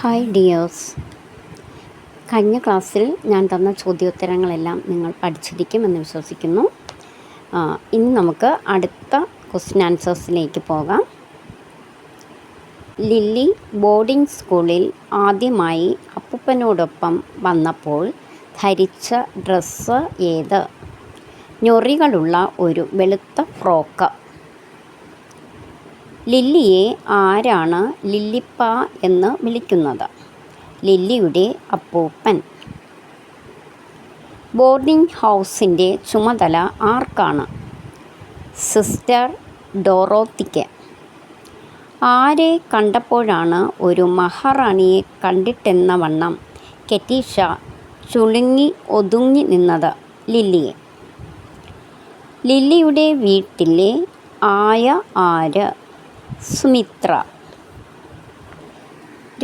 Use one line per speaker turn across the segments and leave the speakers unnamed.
Hi dears കഴിഞ്ഞ ക്ലാസ്സിൽ ഞാൻ തന്ന ചോദ്യോത്തരങ്ങളെല്ലാം നിങ്ങൾ പഠിച്ചിരിക്കുമെന്ന് വിശ്വസിക്കുന്നു. ഇനി നമുക്ക് അടുത്ത ക്വസ്റ്റ്യൻ ആൻസേഴ്സിലേക്ക് പോകാം. ലില്ലി ബോർഡിംഗ് സ്കൂളിൽ ആദ്യമായി അപ്പൂപ്പനോടൊപ്പം വന്നപ്പോൾ ധരിച്ച ഡ്രസ്സ് ഏത്? ഞൊറികളുള്ള ഒരു വെളുത്ത ഫ്രോക്ക് ലില്ലിയെ ആരാണ് ലില്ലിപ്പ എന്ന് വിളിക്കുന്നത്? ലില്ലിയുടെ അപ്പൂപ്പൻ. ബോർഡിംഗ് ഹൗസിന്റെ ചുമതല ആർക്കാണ്? സിസ്റ്റർ ഡോറോത്തിക്ക്. ആരെ കണ്ടപ്പോഴാണ് ഒരു മഹാറാണിയെ കണ്ടിട്ടെന്ന വണ്ണം കെറ്റീഷ ചുളുങ്ങി ഒതുങ്ങി നിന്നത് ലില്ലിയെ. ലില്ലിയുടെ വീട്ടിലെ ആയ ആര്? സുമിത്ര.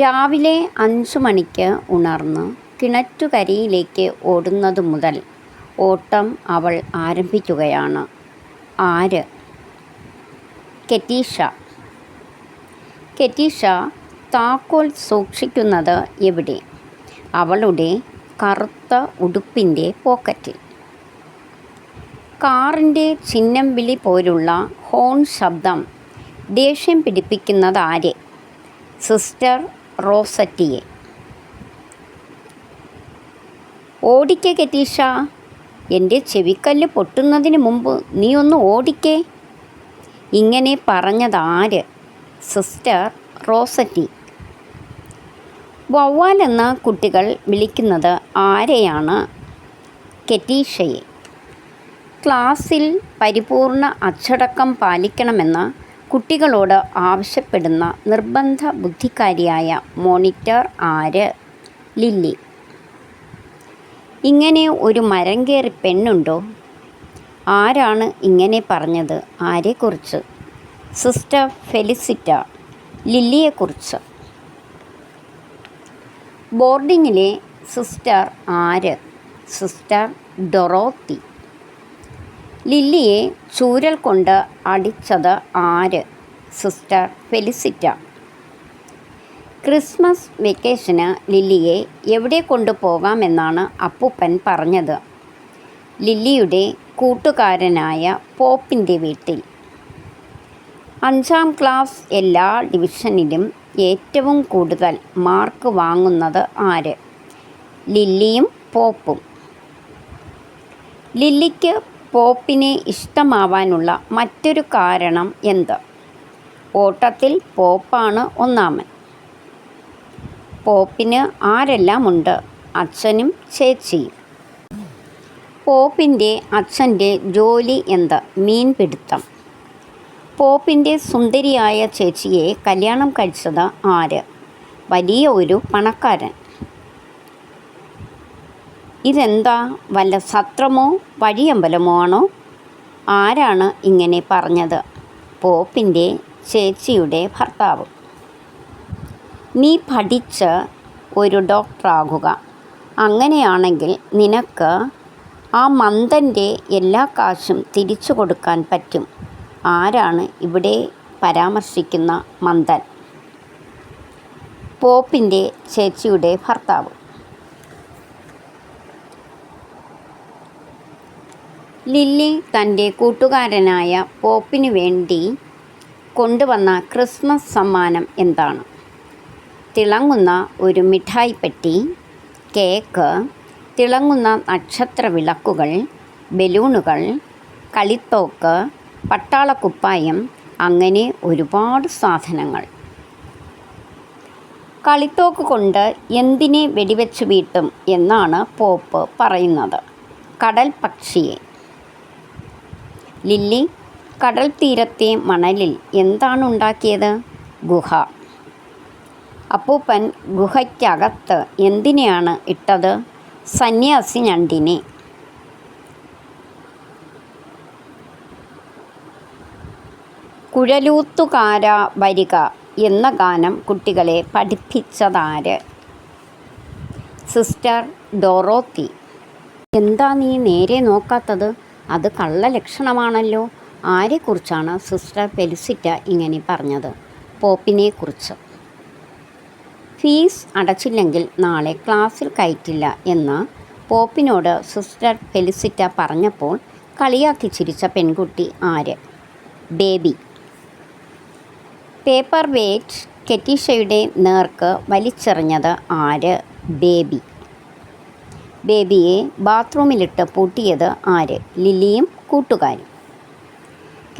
രാവിലെ അഞ്ചു മണിക്ക് ഉണർന്ന് കിണറ്റുകരയിലേക്ക് ഓടുന്നതു മുതൽ ഓട്ടം അവൾ ആരംഭിക്കുകയാണ്. ആര്? കെറ്റീഷ. കെറ്റീഷ താക്കോൽ സൂക്ഷിക്കുന്നത് എവിടെ? അവളുടെ കറുത്ത ഉടുപ്പിന്റെ പോക്കറ്റിൽ. കാറിന്റെ ചിഹ്നം വിളി പോലുള്ള ഹോൺ ശബ്ദം ദേഷ്യം പിടിപ്പിക്കുന്നത് ആരെ? സിസ്റ്റർ റോസറ്റിയെ. ഓടിക്കെ കെറ്റീഷ എന്റെ ചെവിക്കല്ല് പൊട്ടുന്നതിന് മുമ്പ് നീ ഒന്ന് ഓടിക്കേ. ഇങ്ങനെ പറഞ്ഞതാര് സിസ്റ്റർ റോസറ്റി. വവ്വാൽ എന്ന കുട്ടികൾ വിളിക്കുന്നത് ആരെയാണ്? കെറ്റീഷയെ ക്ലാസ്സിൽ പരിപൂർണ അച്ചടക്കം പാലിക്കണമെന്ന് കുട്ടികളോട് ആവശ്യപ്പെടുന്ന നിർബന്ധ ബുദ്ധിക്കാരിയായ മോണിറ്റർ ആര്? ലില്ലി. ഇങ്ങനെ ഒരു മരം കയറി പെണ്ണുണ്ടോ? ആരാണ് ഇങ്ങനെ പറഞ്ഞത്? ആരെക്കുറിച്ച്? സിസ്റ്റർ ഫെലിസിറ്റ ലില്ലിയെക്കുറിച്ച്. ബോർഡിങ്ങിലെ സിസ്റ്റർ ആര്? Sister Dorothy. ലില്ലിയെ ചൂരൽ കൊണ്ട് അടിച്ചത് ആര്? Sister Felicita. ക്രിസ്മസ് വെക്കേഷന് ലില്ലിയെ എവിടെ കൊണ്ടുപോകാമെന്നാണ് അപ്പൂപ്പൻ പറഞ്ഞത്. ലില്ലിയുടെ കൂട്ടുകാരനായ പോപ്പിന്റെ വീട്ടിൽ. അഞ്ചാം ക്ലാസ് എല്ലാ ഡിവിഷനിലും ഏറ്റവും കൂടുതൽ മാർക്ക് വാങ്ങുന്നത് ആര്? ലില്ലിയും പോപ്പും. ലില്ലിക്ക് പോപ്പിനെ ഇഷ്ടമാവാനുള്ള മറ്റൊരു കാരണം എന്ത്? ഓട്ടത്തിൽ പോപ്പാണ് ഒന്നാമൻ. പോപ്പിന് ആരെല്ലാമുണ്ട്? അച്ഛനും ചേച്ചിയും. പോപ്പിന്റെ അച്ഛന്റെ ജോലി എന്ത്? മീൻപിടുത്തം. പോപ്പിന്റെ സുന്ദരിയായ ചേച്ചിയെ കല്യാണം കഴിച്ചത് ആര്? വലിയ ഒരു പണക്കാരൻ. ഇതെന്താ? വല്ല സത്രമോ? വഴിയമ്പലമോ ആണോ? ആരാണ് ഇങ്ങനെ പറഞ്ഞത്? പോപ്പിന്റെ ചേച്ചിയുടെ ഭർത്താവ്. നീ പഠിച്ച് ഒരു ഡോക്ടറാകുക. അങ്ങനെയാണെങ്കിൽ നിനക്ക് ആ മന്ദന്റെ എല്ലാ കാശും തിരിച്ചു കൊടുക്കാൻ പറ്റും. ആരാണ് ഇവിടെ പരാമർശിക്കുന്ന മന്ദൻ? പോപ്പിന്റെ ചേച്ചിയുടെ ഭർത്താവ്. ലില്ലി തന്റെ കൂട്ടുകാരനായ പോപ്പിന് വേണ്ടി കൊണ്ടുവന്ന ക്രിസ്മസ് സമ്മാനം എന്താണ്? തിളങ്ങുന്ന ഒരു മിഠായി പെട്ടി കേക്ക് തിളങ്ങുന്ന നക്ഷത്ര വിളക്കുകൾ ബലൂണുകൾ കളിത്തോക്ക് പട്ടാളക്കുപ്പായം അങ്ങനെ ഒരുപാട് സാധനങ്ങൾ. കളിത്തോക്ക് കൊണ്ട് എന്തിനെ വെടിവെച്ച് വീട്ടും എന്നാണ് പോപ്പ് പറയുന്നത്. കടൽ പക്ഷിയെ. ലില്ലി കടൽ തീരത്തെ മണലിൽ എന്താണ് ഉണ്ടാക്കിയത് ഗുഹ. അപ്പൂപ്പൻ ഗുഹയ്ക്കകത്ത് എന്തിനെയാണ് ഇട്ടത്? സന്യാസി ഞണ്ടിനെ കുഴലൂത്തുകാര വരിക എന്ന ഗാനം കുട്ടികളെ പഠിപ്പിച്ചതാര്? Sister Dorothy. എന്താ നീ നേരെ നോക്കാത്തത്? അത് കള്ളലക്ഷണമാണല്ലോ. ആരെക്കുറിച്ചാണ് സിസ്റ്റർ പെലിസിറ്റ ഇങ്ങനെ പറഞ്ഞത്? പോപ്പിനെക്കുറിച്ച്. ഫീസ് അടച്ചില്ലെങ്കിൽ നാളെ ക്ലാസ്സിൽ കയറ്റില്ല എന്ന് പോപ്പിനോട് സിസ്റ്റർ ഫെലിസിറ്റ പറഞ്ഞപ്പോൾ കളിയാക്കി ചിരിച്ച പെൺകുട്ടി ആര്? ബേബി. പേപ്പർ വെയ്റ്റ് കെറ്റീഷയുടെ നേർക്ക് വലിച്ചെറിഞ്ഞത് ആര്? ബേബി. ബേബിയെ ബാത്റൂമിലിട്ട് പൂട്ടിയത് ആര്? ലില്ലിയും കൂട്ടുകാരും.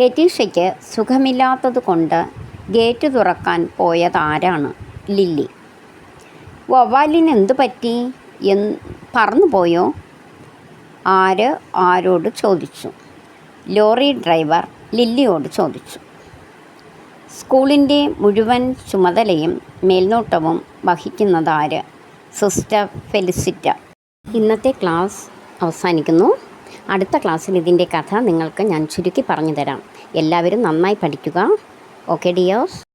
കെറ്റീഷയ്ക്ക് സുഖമില്ലാത്തത് കൊണ്ട് ഗേറ്റ് തുറക്കാൻ പോയതാരാണ് ലില്ലി? വവ്വാലിന് എന്തു പറ്റി? എന്ന് പറന്നുപോയോ ആര് ആരോട് ചോദിച്ചു? ലോറി ഡ്രൈവർ ലില്ലിയോട് ചോദിച്ചു. സ്കൂളിന്റെ മുഴുവൻ ചുമതലയും മേൽനോട്ടവും വഹിക്കുന്നതാര്? Sister Felicita. ഇന്നത്തെ ക്ലാസ് അവസാനിക്കുന്നു. അടുത്ത ക്ലാസ്സിൽ ഇതിന്റെ കഥ നിങ്ങൾക്ക് ഞാൻ ചുരുക്കി പറഞ്ഞു തരാം. എല്ലാവരും നന്നായി പഠിക്കുക. Okay dears